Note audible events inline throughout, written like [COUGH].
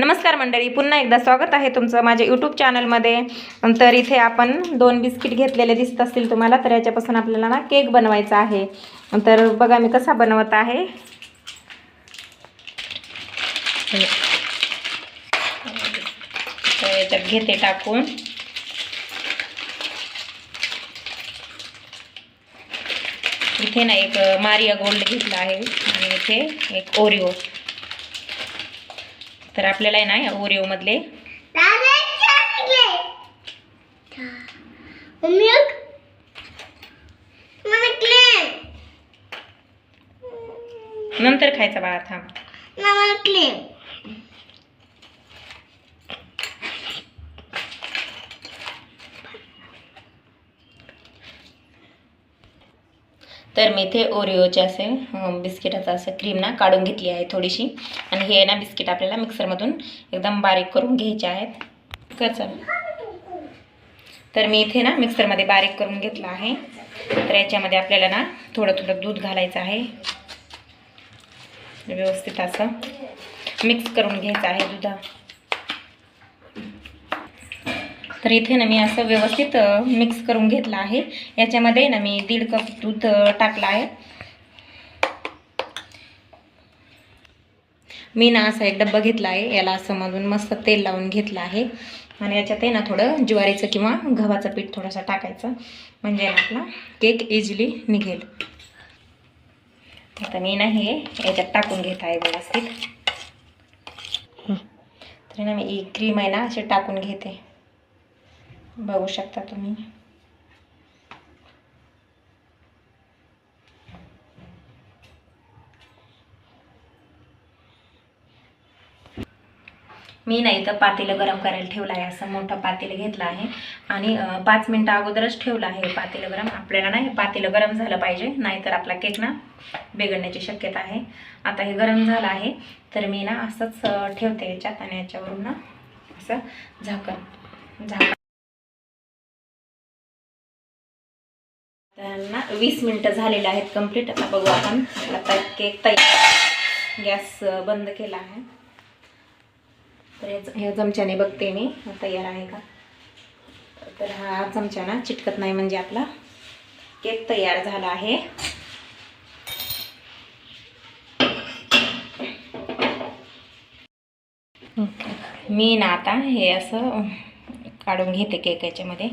नमस्कार मंडळी पुन्हा एकदा स्वागत आहे तुमचं माझ्या यूट्यूब चॅनलमध्ये तर इथे आपण दोन बिस्किट घेतलेले दिसत असतील तुम्हाला तर याच्यापासून आपल्याला ना केक बनवायचा आहे. तर बघा मी कसा बनवत आहे. तर याच्यात घेते टाकून. इथे ना एक मारिया गोल्ड घेतला आहे. आणि इथे एक ओरिओ. तर आपल्याला आहे ना ओरिओ मधले नंतर खायचा बाळा थांब. तर मी इथे ओरिओचे असे बिस्किटाचं असं क्रीम ना काढून घेतली आहे थोडीशी. आणि हे ना बिस्किट आपल्याला मिक्सरमधून एकदम बारीक करून घ्यायचे आहेत. कर चाल. तर मी इथे ना मिक्सरमध्ये बारीक करून घेतलं आहे. तर याच्यामध्ये आपल्याला ना थोडं थोडं दूध घालायचं आहे. व्यवस्थित असं मिक्स करून घ्यायचं आहे दुधा तर इथे ना मी असं व्यवस्थित मिक्स करून घेतलं आहे. याच्यामध्ये ना मी दीड कप दूध टाकलं आहे. मी ना असा एक डब्बा घेतला आहे. याला असं मधून मस्त तेल लावून घेतलं आहे. आणि याच्यात आहे ना थोडं ज्वारीचं किंवा गव्हाचं पीठ थोडंसं टाकायचं. म्हणजे आपला केक इझिली निघेल. आता मी ना हे याच्यात टाकून घेत आहे व्यवस्थित. तर ना मी क्रीम आहे ना अशी टाकून घेते. बघू शकता तुम्ही. मी नाही तर पातेलं गरम करायला ठेवलं आहे. असं मोठं पातेलं घेतलं आहे. आणि पाच मिनटं अगोदरच ठेवलं आहे पातेलं गरम. आपल्याला ना हे पातेलं गरम झालं पाहिजे. नाहीतर आपला केक ना बिघडण्याची शक्यता आहे. आता हे गरम झालं आहे. तर मी ना असंच ठेवते याच्यात आणि याच्यावरून ना असं झाकण झाकण त्यांना वीस मिनटं झालेले आहेत कंप्लीट आता बघू आपण. आपला केक तयार गॅस बंद केला आहे. तर ह्या चमच्याने बघते मी. तयार आहे का? तर हा चमच्याना ना चिटकत नाही म्हणजे आपला. केक तयार झाला आहे. मी ना आता हे असं काढून घेते केक याच्यामध्ये.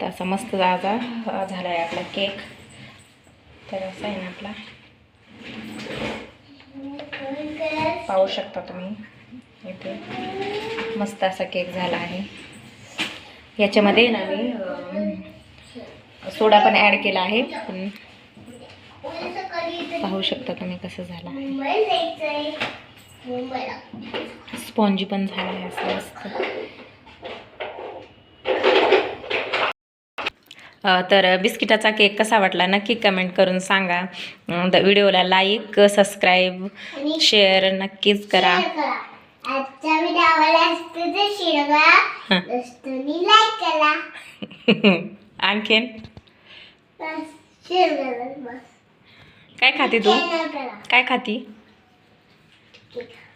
तर असा मस्त जागा झाला आहे आपला केक. तर असा आहे ना आपला. पाहू शकता तुम्ही इथे. मस्त असा केक झाला आहे. याच्यामध्ये ना मी सोडा पण ॲड केला आहे. पण पाहू शकता तुम्ही कसं झालं आहे. स्पॉन्जी पण झाला आहे असं मस्त. तर बिस्किटाचा केक कसा वाटला नक्की कमेंट करून सांगा. व्हिडिओला लाईक सबस्क्राईब शेअर नक्कीच करा. आजचा व्हिडिओ आवडला असतो तर शेअर करा. दोस्तांनी लाईक करा. [LAUGHS] आणखीन? शेअर करा काय खाते तू? काय खाती? ठीक आहे.